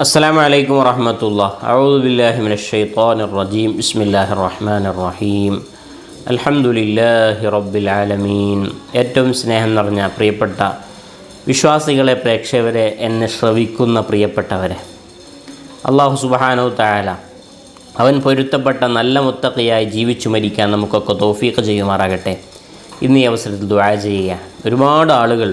السلام عليكم ورحمة الله أعوذ بالله من الشيطان الرجيم بسم الله الرحمن الرحيم الحمد لله رب العالمين ഏറ്റവും സ്നേഹം നിറഞ്ഞ പ്രിയപ്പെട്ട വിശ്വാസികളെ പ്രേക്ഷകരെ എന്നെ ശ്രവിക്കുന്ന പ്രിയപ്പെട്ടവരെ അള്ളാഹു സുബഹാനോ തായാല അവൻ പൊരുത്തപ്പെട്ട നല്ല മുത്തക്കയായി ജീവിച്ചു മരിക്കാൻ നമുക്കൊക്കെ തോഫീക്ക് ചെയ്യുമാറാകട്ടെ ഇന്ന് ഈ അവസരത്തിൽ ദ്വാ ചെയ്യുക ഒരുപാട് ആളുകൾ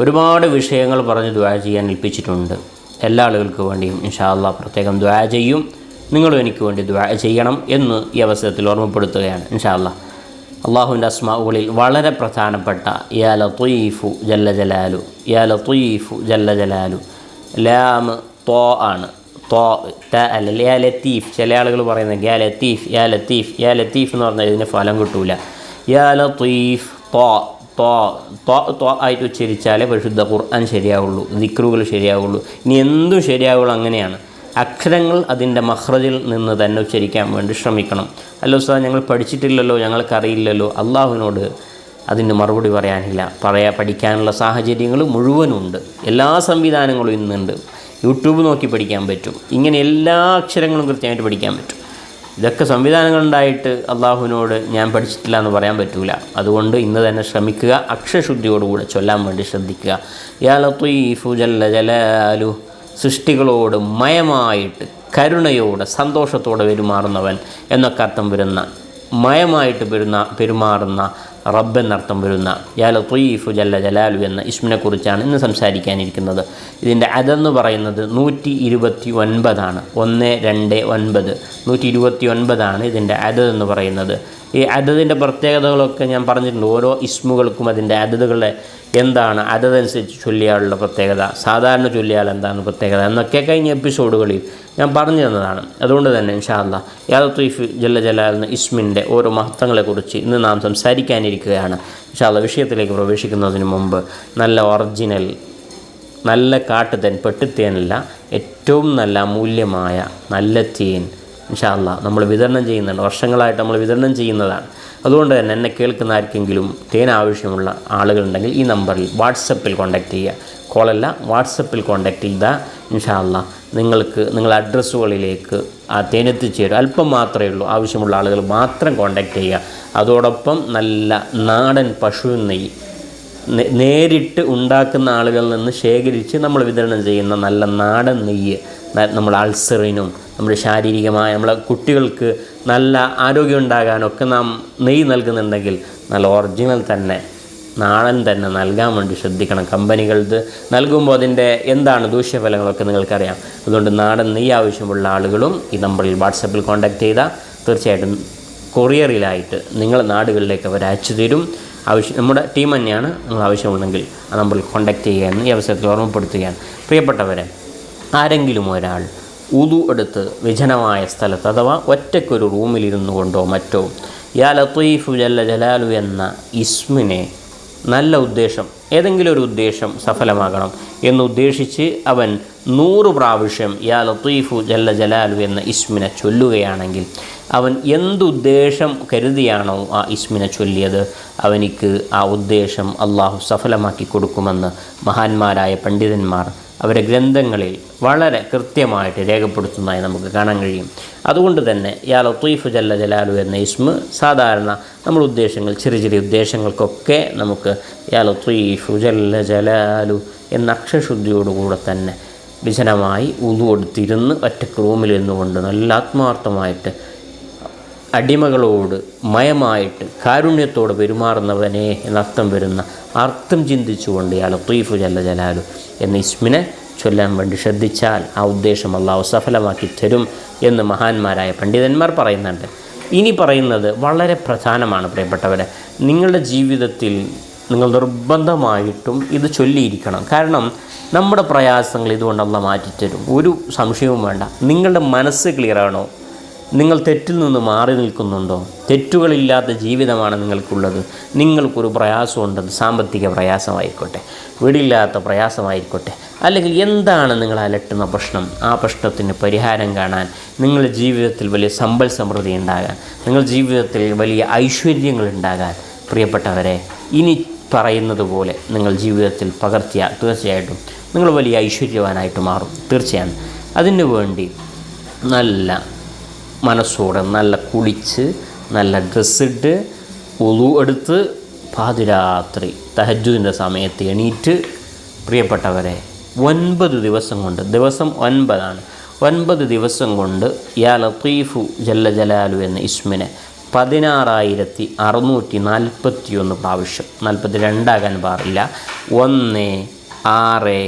ഒരുപാട് വിഷയങ്ങൾ പറഞ്ഞ് ദ്വാ ചെയ്യാൻ ഏൽപ്പിച്ചിട്ടുണ്ട് എല്ലാ ആളുകൾക്ക് വേണ്ടിയും ഇൻഷാ അള്ളാഹ് പ്രത്യേകം ദ്വാ ചെയ്യും. നിങ്ങളും എനിക്ക് വേണ്ടി ദ്വാ ചെയ്യണം എന്ന് ഈ അവസരത്തിൽ ഓർമ്മപ്പെടുത്തുകയാണ് ഇൻഷാ അള്ളാഹ് അള്ളാഹുവിന്റെ അസ്മാവുകളിൽ വളരെ പ്രധാനപ്പെട്ട യാ ലത്തുയീഫു ജല്ല ജലാലു യാ ലത്തുയീഫു ജല്ല ജലാലു ലാം തോ ആണ്. തോ ത അല്ല യാ ലത്തീഫ് ചില ആളുകൾ പറയുന്നത് യാ ലത്തീഫ് യാ ലത്തീഫ് യാ ലത്തീഫ് എന്ന് പറഞ്ഞാൽ ഇതിന് ഫലം കിട്ടൂല. യാ ലത്തീഫ് തോ തോ തോ ആയിട്ട് ഉച്ചരിച്ചാലേ പരിശുദ്ധ ഖുർആൻ ശരിയാവുള്ളൂ ദിക്രുകൾ ശരിയാവുള്ളൂ. ഇനി എന്തും ശരിയാവുള്ളൂ അങ്ങനെയാണ്. അക്ഷരങ്ങൾ അതിന്റെ മഹ്റജിൽ നിന്ന് തന്നെ ഉച്ചരിക്കാൻ വേണ്ടി ശ്രമിക്കണം. അല്ല സാർ ഞങ്ങൾ പഠിച്ചിട്ടില്ലല്ലോ ഞങ്ങൾക്കറിയില്ലല്ലോ. അള്ളാഹുവിനോട് അതിന് മറുപടി പറയാനില്ല. പറയാ പഠിക്കാനുള്ള സാഹചര്യങ്ങൾ മുഴുവനുണ്ട്. എല്ലാ സംവിധാനങ്ങളും ഇന്നുണ്ട്. യൂട്യൂബ് നോക്കി പഠിക്കാൻ പറ്റും. ഇങ്ങനെ എല്ലാ അക്ഷരങ്ങളും കൃത്യമായിട്ട് പഠിക്കാൻ പറ്റും. ഇതൊക്കെ സംവിധാനങ്ങളുണ്ടായിട്ട് അള്ളാഹുവിനോട് ഞാൻ പഠിച്ചിട്ടില്ല എന്ന് പറയാൻ പറ്റൂല. അതുകൊണ്ട് ഇന്ന് തന്നെ ശ്രമിക്കുക അക്ഷരശുദ്ധിയോടുകൂടെ ചൊല്ലാൻ വേണ്ടി ശ്രദ്ധിക്കുക. യാ ജല്ല ജലാലു സൃഷ്ടികളോട് മയമായിട്ട് കരുണയോടെ സന്തോഷത്തോടെ പെരുമാറുന്നവൻ എന്നൊക്കെ അർത്ഥം വരുന്ന മയമായിട്ട് പെരുന്ന പെരുമാറുന്ന റബ്ബ് എന്നർത്ഥം വരുന്ന യാ ലത്തീഫു ജല്ല ജലാലു എന്ന ഇസ്മിനെക്കുറിച്ചാണ് ഇന്ന് സംസാരിക്കാനിരിക്കുന്നത്. ഇതിന്റെ അതെന്ന് പറയുന്നത് നൂറ്റി ഇരുപത്തി ഒൻപതാണ് ഒന്ന് രണ്ട് ഒൻപത്. നൂറ്റി ഇരുപത്തി ഒൻപതാണ് ഇതിന്റെ അതത് എന്ന് പറയുന്നത്. ഈ അതതിന്റെ പ്രത്യേകതകളൊക്കെ ഞാൻ പറഞ്ഞിട്ടുണ്ട്. ഓരോ ഇസ്മുകൾക്കും അതിന്റെ അതതുകളെ എന്താണ്? അതതനുസരിച്ച് ചൊല്ലിയാളുടെ പ്രത്യേകത. സാധാരണ ചൊല്ലിയാൽ എന്താണ് പ്രത്യേകത? എന്നൊക്കെ കഴിഞ്ഞ എപ്പിസോഡുകളിൽ ഞാൻ പറഞ്ഞു തന്നതാണ് അതുകൊണ്ട് തന്നെ ഇൻഷാല്ല യാദത്തീഫ് ജല്ല ജലാൽ എന്ന ഇസ്മിന്റെ ഓരോ മഹത്വങ്ങളെക്കുറിച്ച് ഇന്ന് നാം സംസാരിക്കാനിരിക്കുകയാണ്. ഇൻഷാല്ല വിഷയത്തിലേക്ക് പ്രവേശിക്കുന്നതിന് മുമ്പ് നല്ല ഒറിജിനൽ നല്ല കാട്ടുതേൻ പെട്ടിത്തേനല്ല ഏറ്റവും നല്ല മൂല്യമായ നല്ല തേൻ ഇൻഷാല്ല നമ്മൾ വിതരണം ചെയ്യുന്നുണ്ട്. വർഷങ്ങളായിട്ട് നമ്മൾ വിതരണം ചെയ്യുന്നതാണ്. അതുകൊണ്ട് തന്നെ എന്നെ കേൾക്കുന്ന ആർക്കെങ്കിലും തേൻ ആവശ്യമുള്ള ആളുകളുണ്ടെങ്കിൽ ഈ നമ്പറിൽ വാട്സപ്പിൽ കോൺടാക്റ്റ് ചെയ്യുക. കോളല്ല വാട്സപ്പിൽ കോൺടാക്റ്റ് ചെയ്താൽ ഇൻഷാല്ല നിങ്ങൾക്ക് നിങ്ങളുടെ അഡ്രസ്സുകളിലേക്ക് ആ തേനെത്തിച്ചേരും. അല്പം മാത്രമേ ഉള്ളൂ. ആവശ്യമുള്ള ആളുകൾ മാത്രം കോൺടാക്റ്റ് ചെയ്യുക. അതോടൊപ്പം നല്ല നാടൻ പശു നെയ്യ്. നേരിട്ട് ഉണ്ടാക്കുന്ന ആളുകളിൽ നിന്ന് ശേഖരിച്ച് നമ്മൾ വിതരണം ചെയ്യുന്ന നല്ല നാടൻ നെയ്യ് നമ്മുടെ അൾസറിനും നമ്മുടെ ശാരീരികമായ നമ്മളെ കുട്ടികൾക്ക് നല്ല ആരോഗ്യം ഉണ്ടാകാനൊക്കെ നാം നെയ്യ് നൽകുന്നുണ്ടെങ്കിൽ നല്ല ഒറിജിനൽ തന്നെ. നാടൻ തന്നെ നൽകാൻ വേണ്ടി ശ്രദ്ധിക്കണം. കമ്പനികൾക്ക് നൽകുമ്പോൾ അതിന്റെ എന്താണ് ദൂഷ്യഫലങ്ങളൊക്കെ നിങ്ങൾക്കറിയാം. അതുകൊണ്ട് നാടൻ നെയ്യ് ആവശ്യമുള്ള ആളുകളും ഈ നമ്പറിൽ വാട്സപ്പിൽ കോൺടാക്റ്റ് ചെയ്താൽ തീർച്ചയായിട്ടും കൊറിയറിലായിട്ട് നിങ്ങൾ നാടുകളിലേക്ക് അവർ അയച്ചു തരും. ആവശ്യം നമ്മുടെ ടീം തന്നെയാണ് നിങ്ങൾ ആവശ്യമുണ്ടെങ്കിൽ ആ നമ്പറിൽ കോൺടാക്റ്റ് ചെയ്യാമെന്ന് ഈ അവസരത്തിൽ ഓർമ്മപ്പെടുത്തുകയാണ്. പ്രിയപ്പെട്ടവരെ ആരെങ്കിലും ഒരാൾ ഉതു എടുത്ത് വിജനമായ സ്ഥലത്ത് അഥവാ ഒറ്റയ്ക്കൊരു റൂമിലിരുന്നു കൊണ്ടോ മറ്റോ യാ ലത്തീഫു ജല്ല ജലാലു എന്ന ഇസ്മിനെ നല്ല ഉദ്ദേശം ഏതെങ്കിലും ഒരു ഉദ്ദേശം സഫലമാകണം എന്നുദ്ദേശിച്ച് അവൻ നൂറ് പ്രാവശ്യം യാ ലത്തീഫു ജല്ല ജലാലു എന്ന ഇസ്മിനെ ചൊല്ലുകയാണെങ്കിൽ അവൻ എന്തുദ്ദേശം കരുതിയാണോ ആ ഇസ്മിനെ ചൊല്ലിയത് അവനിക്ക് ആ ഉദ്ദേശം അള്ളാഹു സഫലമാക്കി കൊടുക്കുമെന്ന് മഹാന്മാരായ പണ്ഡിതന്മാർ അവരെ ഗ്രന്ഥങ്ങളിൽ വളരെ കൃത്യമായിട്ട് രേഖപ്പെടുത്തുന്നതായി നമുക്ക് കാണാൻ കഴിയും. അതുകൊണ്ട് തന്നെ യാ ലത്തീഫ് ജല്ല ജലാലു എന്ന ഇസ്മ സാധാരണ നമ്മുടെ ഉദ്ദേശങ്ങൾ ചെറിയ ചെറിയ ഉദ്ദേശങ്ങൾക്കൊക്കെ നമുക്ക് യാ ലത്തീഫു ജല്ല ജലാലു എന്ന അക്ഷരശുദ്ധിയോടുകൂടെ തന്നെ വിജനമായി ഉതു കൊടുത്തിരുന്ന് ഒറ്റയ്ക്ക് റൂമിൽ നിന്നുകൊണ്ട് നല്ല ആത്മാർത്ഥമായിട്ട് അടിമകളോട് മയമായിട്ട് കാരുണ്യത്തോട് പെരുമാറുന്നവനെ എന്നർത്ഥം വരുന്ന അർത്ഥം ചിന്തിച്ചുകൊണ്ട് യാ ലത്തീഫു ജല്ല ജലാലു എന്ന ഇസ്മിനെ ചൊല്ലാൻ വേണ്ടി ശ്രദ്ധിച്ചാൽ ആ ഉദ്ദേശം അള്ളാഹു സഫലമാക്കി തരും എന്ന് മഹാന്മാരായ പണ്ഡിതന്മാർ പറയുന്നുണ്ട്. ഇനി പറയുന്നത് വളരെ പ്രധാനമാണ് പ്രിയപ്പെട്ടവരെ. നിങ്ങളുടെ ജീവിതത്തിൽ നിങ്ങൾ നിർബന്ധമായിട്ടും ഇത് ചൊല്ലിയിരിക്കണം. കാരണം നമ്മുടെ പ്രയാസങ്ങൾ ഇതുകൊണ്ട് മാറ്റിത്തരും. ഒരു സംശയവും വേണ്ട. നിങ്ങളുടെ മനസ്സ് ക്ലിയറാണോ നിങ്ങൾ തെറ്റിൽ നിന്ന് മാറി നിൽക്കുന്നുണ്ടോ? തെറ്റുകളില്ലാത്ത ജീവിതമാണ് നിങ്ങൾക്കുള്ളത്. നിങ്ങൾക്കൊരു പ്രയാസമുണ്ടത് സാമ്പത്തിക പ്രയാസമായിക്കോട്ടെ വീടില്ലാത്ത പ്രയാസമായിക്കോട്ടെ അല്ലെങ്കിൽ എന്താണ് നിങ്ങൾ അലട്ടുന്ന പ്രശ്നം? ആ പ്രശ്നത്തിന് പരിഹാരം കാണാൻ നിങ്ങളുടെ ജീവിതത്തിൽ വലിയ സമ്പൽ സമൃദ്ധി ഉണ്ടാകാൻ നിങ്ങളുടെ ജീവിതത്തിൽ വലിയ ഐശ്വര്യങ്ങൾ ഉണ്ടാകാൻ പ്രിയപ്പെട്ടവരെ ഇനി പറയുന്നത് പോലെ നിങ്ങൾ ജീവിതത്തിൽ പകർത്തിയ തീർച്ചയായിട്ടും നിങ്ങൾ വലിയ ഐശ്വര്യവാനായിട്ട് മാറും. തീർച്ചയാണ്. അതിനു വേണ്ടി നല്ല മനസ്സോടെ നല്ല കുളിച്ച് നല്ല ഡ്രസ്സിട്ട് ഉളു എടുത്ത് പാതിരാത്രി തഹജുദിന്റെ സമയത്ത് എണീറ്റ് പ്രിയപ്പെട്ടവരെ ഒൻപത് ദിവസം കൊണ്ട് ദിവസം ഒൻപതാണ് ഒൻപത് ദിവസം കൊണ്ട് യാ ലത്തീഫു ജല്ല ജലാലു എന്ന ഇസ്മിനെ പതിനാറായിരത്തി അറുന്നൂറ്റി നാൽപ്പത്തി ഒന്ന് പ്രാവശ്യം നാൽപ്പത്തി രണ്ടാകാൻ പാടില്ല ഒന്ന് ആറ്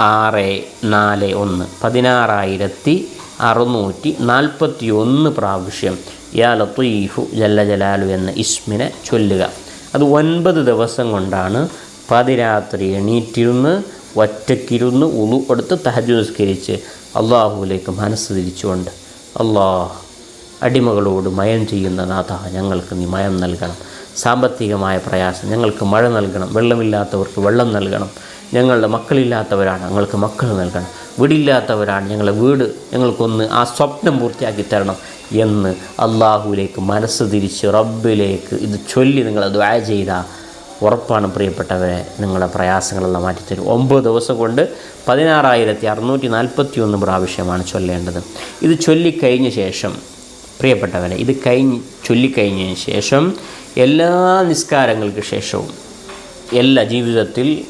ആറ് നാല് ഒന്ന് പതിനാറായിരത്തി അറുന്നൂറ്റി നാൽപ്പത്തി ഒന്ന് പ്രാവശ്യം യാ ലത്തീഫു ജല്ല ജലാലു എന്ന ഇസ്മിനെ ചൊല്ലുക. അത് ഒൻപത് ദിവസം കൊണ്ടാണ് പതിരാത്രി എണീറ്റിരുന്ന് ഒറ്റക്കിരുന്ന് ഉളു എടുത്ത് തഹജുസ്കരിച്ച് അള്ളാഹുവിലേക്ക് മനസ്സ് തിരിച്ചുകൊണ്ട് അള്ളാഹ് അടിമകളോട് മയം ചെയ്യുന്ന നാഥ ഞങ്ങൾക്ക് നീ മയം നൽകണം. സാമ്പത്തികമായ പ്രയാസം ഞങ്ങൾക്ക് മഴ നൽകണം. വെള്ളമില്ലാത്തവർക്ക് വെള്ളം നൽകണം. ഞങ്ങളുടെ മക്കളില്ലാത്തവരാണ് ഞങ്ങൾക്ക് മക്കൾ നൽകണം. വീടില്ലാത്തവരാണ് ഞങ്ങളെ വീട്. ഞങ്ങൾക്കൊന്ന് ആ സ്വപ്നം പൂർത്തിയാക്കി തരണം എന്ന് അള്ളാഹുവിലേക്ക് മനസ്സ് തിരിച്ച് റബ്ബിലേക്ക് ഇത് ചൊല്ലി നിങ്ങൾ ദ്വാ ചെയ്താൽ ഉറപ്പാണ് പ്രിയപ്പെട്ടവരെ. നിങ്ങളുടെ പ്രയാസങ്ങളെല്ലാം മാറ്റിത്തരും. ഒമ്പത് ദിവസം കൊണ്ട് പതിനാറായിരത്തി അറുന്നൂറ്റി നാൽപ്പത്തി ഒന്ന് പ്രാവശ്യമാണ് ചൊല്ലേണ്ടത്. ഇത് ചൊല്ലിക്കഴിഞ്ഞ ശേഷം പ്രിയപ്പെട്ടവരെ ഇത് കഴിഞ്ഞ് ചൊല്ലിക്കഴിഞ്ഞതിന് ശേഷം എല്ലാ നിസ്കാരങ്ങൾക്ക് ശേഷവും എല്ലാ ജീവിതത്തിൽ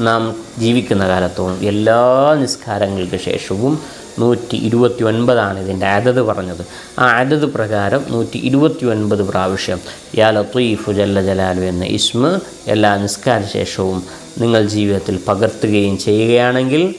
നാം ജീവിക്കുന്ന കാലത്തോളം എല്ലാ നിസ്കാരങ്ങൾക്ക് ശേഷവും നൂറ്റി ഇരുപത്തി ഒൻപതാണ് ഇതിന്റെ അതത് പറഞ്ഞത്. ആ അതത് പ്രകാരം നൂറ്റി ഇരുപത്തി ഒൻപത് പ്രാവശ്യം യാ ലത്തീഫു ജല്ല ജലാലു എന്ന ഇസ്മ എല്ലാ നിസ്കാര ശേഷവും നിങ്ങൾ ജീവിതത്തിൽ പകർത്തുകയും ചെയ്യുകയാണെങ്കിൽ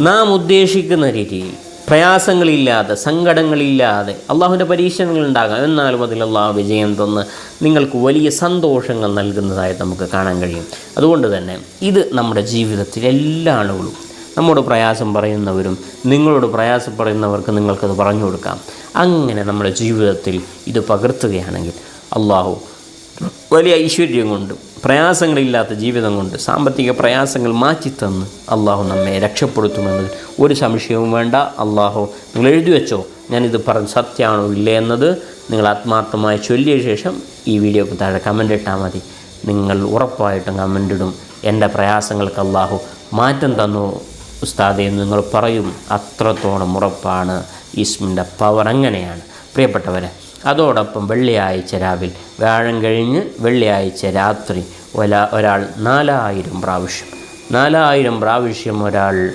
നാം ഉദ്ദേശിക്കുന്ന രീതിയിൽ പ്രയാസങ്ങളില്ലാതെ സങ്കടങ്ങളില്ലാതെ അള്ളാഹുവിന്റെ പരീക്ഷണങ്ങൾ ഉണ്ടാകാം. എന്നാലും അതിൽ അള്ളാഹു വിജയം തന്ന് നിങ്ങൾക്ക് വലിയ സന്തോഷങ്ങൾ നൽകുന്നതായി നമുക്ക് കാണാൻ കഴിയും. അതുകൊണ്ട് തന്നെ ഇത് നമ്മുടെ ജീവിതത്തിൽ എല്ലാ ആളുകളും നമ്മോട് പ്രയാസം പറയുന്നവരും നിങ്ങളോട് പ്രയാസം പറയുന്നവർക്ക് നിങ്ങൾക്കത് പറഞ്ഞു കൊടുക്കാം. അങ്ങനെ നമ്മുടെ ജീവിതത്തിൽ ഇത് പകർത്തുകയാണെങ്കിൽ അള്ളാഹു വലിയ ഐശ്വര്യം കൊണ്ട് പ്രയാസങ്ങളില്ലാത്ത ജീവിതം കൊണ്ട് സാമ്പത്തിക പ്രയാസങ്ങൾ മാറ്റിത്തന്ന് അള്ളാഹു നമ്മെ രക്ഷപ്പെടുത്തുമെന്ന് ഒരു സംശയവും വേണ്ട. അള്ളാഹു നിങ്ങൾ എഴുതി വെച്ചോ. ഞാനിത് പറഞ്ഞ് സത്യമാണോ ഇല്ലേ എന്നത് നിങ്ങൾ ആത്മാർത്ഥമായി ചൊല്ലിയ ശേഷം ഈ വീഡിയോക്ക് താഴെ കമന്റ് ഇട്ടാൽ മതി. നിങ്ങൾ ഉറപ്പായിട്ടും കമന്റ് ഇടും. എന്റെ പ്രയാസങ്ങൾക്ക് അള്ളാഹു മാറ്റം തന്നു. ഉസ്താദെ എന്ന് നിങ്ങൾ പറയും അത്രത്തോളം ഉറപ്പാണ്. ഈസ്മിന്റെ പവർ അങ്ങനെയാണ്. പ്രിയപ്പെട്ടവരെ അതോടൊപ്പം വെള്ളിയാഴ്ച രാവിലെ വ്യാഴം കഴിഞ്ഞ് വെള്ളിയാഴ്ച രാത്രി ഒരാ ഒരാൾ നാലായിരം പ്രാവശ്യം നാലായിരം പ്രാവശ്യം ഒരാൾ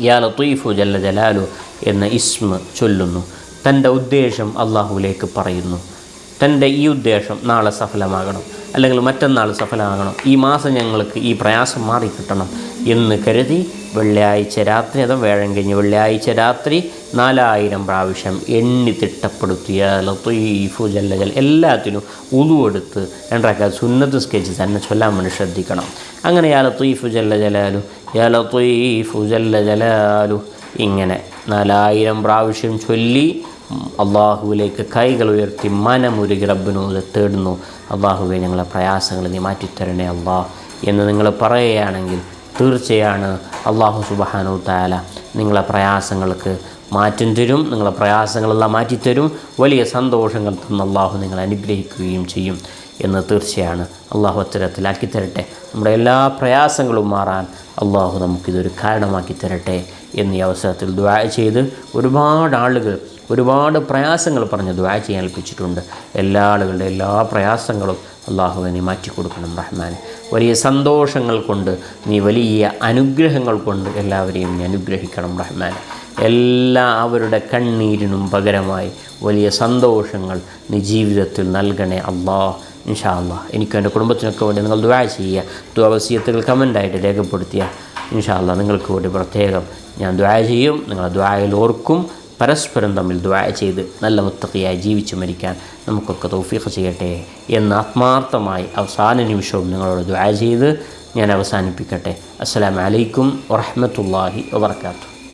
യാ ലത്തീഫു ജല്ല ജലാലു എന്ന ഇസ്മ ചൊല്ലുന്നു. തന്റെ ഉദ്ദേശം അള്ളാഹുവിലേക്ക് പറയുന്നു. തന്റെ ഈ ഉദ്ദേശം നാളെ സഫലമാകണം അല്ലെങ്കിൽ മറ്റന്നാൾ സഫലമാകണം. ഈ മാസം ഞങ്ങൾക്ക് ഈ പ്രയാസം മാറിക്കിട്ടണം എന്ന് കരുതി വെള്ളിയാഴ്ച രാത്രി അതോ വേഴം കഴിഞ്ഞ് വെള്ളിയാഴ്ച രാത്രി നാലായിരം പ്രാവശ്യം എണ്ണി തിട്ടപ്പെടുത്തിയ ലത്തീഫു ജല്ലജൽ എല്ലാത്തിനും ഉതുവെടുത്ത് രണ്ടാക്കാൻ സുന്നത്ത് സ്കെച്ച് തന്നെ ചൊല്ലാൻ വേണ്ടി ശ്രദ്ധിക്കണം. അങ്ങനെ യാ ലത്തീഫു ജല്ല ജലാലു യാ ലത്തീഫു ജല്ല ജലാലു ഇങ്ങനെ നാലായിരം പ്രാവശ്യം ചൊല്ലി അള്ളാഹുവിലേക്ക് കൈകൾ ഉയർത്തി മനമുരുകി റബ്ബിനോട് തേടുന്നു. അള്ളാഹുവെ ഞങ്ങളെ പ്രയാസങ്ങൾ നീ മാറ്റിത്തരണേ അള്ളാഹ് എന്ന് നിങ്ങൾ പറയുകയാണെങ്കിൽ തീർച്ചയാണ്. അള്ളാഹു സുബാനു താല നിങ്ങളെ പ്രയാസങ്ങൾക്ക് മാറ്റം തരും നിങ്ങളെ പ്രയാസങ്ങളെല്ലാം മാറ്റിത്തരും. വലിയ സന്തോഷങ്ങൾ തന്ന അള്ളാഹു നിങ്ങളെ അനുഗ്രഹിക്കുകയും ചെയ്യും എന്ന് തീർച്ചയാണ്. അള്ളാഹു അത്തരത്തിലാക്കി തരട്ടെ. നമ്മുടെ എല്ലാ പ്രയാസങ്ങളും മാറാൻ അള്ളാഹു നമുക്കിതൊരു കാരണമാക്കി തരട്ടെ എന്നീ അവസരത്തിൽ ദ്വാ ചെയ്ത് ഒരുപാട് ആളുകൾ ഒരുപാട് പ്രയാസങ്ങൾ പറഞ്ഞ് ദ്വാ ചെയ്യാൻ ഏൽപ്പിച്ചിട്ടുണ്ട്. എല്ലാ ആളുകളുടെ എല്ലാ പ്രയാസങ്ങളും അള്ളാഹു നീ മാറ്റിക്കൊടുക്കണം റഹ്മാൻ വലിയ സന്തോഷങ്ങൾ കൊണ്ട് നീ വലിയ അനുഗ്രഹങ്ങൾ കൊണ്ട് എല്ലാവരെയും നീ അനുഗ്രഹിക്കണം റഹ്മാൻ എല്ലാവരുടെ കണ്ണീരിനും പകരമായി വലിയ സന്തോഷങ്ങൾ നീ ജീവിതത്തിൽ നൽകണേ അള്ളാഹ്. ഇൻഷാ അള്ളാഹ് എനിക്കും എന്റെ കുടുംബത്തിനൊക്കെ വേണ്ടി നിങ്ങൾ ദ്വാ ചെയ്യുക. ദ്വാവസീയത്തുകൾ കമന്റായിട്ട് രേഖപ്പെടുത്തിയ ഇൻഷാ അള്ളാഹ് നിങ്ങൾക്ക് വേണ്ടി പ്രത്യേകം ഞാൻ ദ്വാ ചെയ്യും. നിങ്ങളെ ദ്വായിൽ ഓർക്കും. പരസ്പരം തമ്മിൽ ദ്വാ ചെയ്ത് നല്ല മുത്തക്കിയായി ജീവിച്ചു മരിക്കാൻ നമുക്കൊക്കെ തൗഫീഖ് ചെയ്യട്ടെ എന്ന് ആത്മാർത്ഥമായി അവസാന നിമിഷവും നിങ്ങളോട് ദ്വാ ചെയ്ത് ഞാൻ അവസാനിപ്പിക്കട്ടെ. അസ്സലാമു അലൈക്കും വറഹ്മത്തുള്ളാഹി വബർക്കാത്തു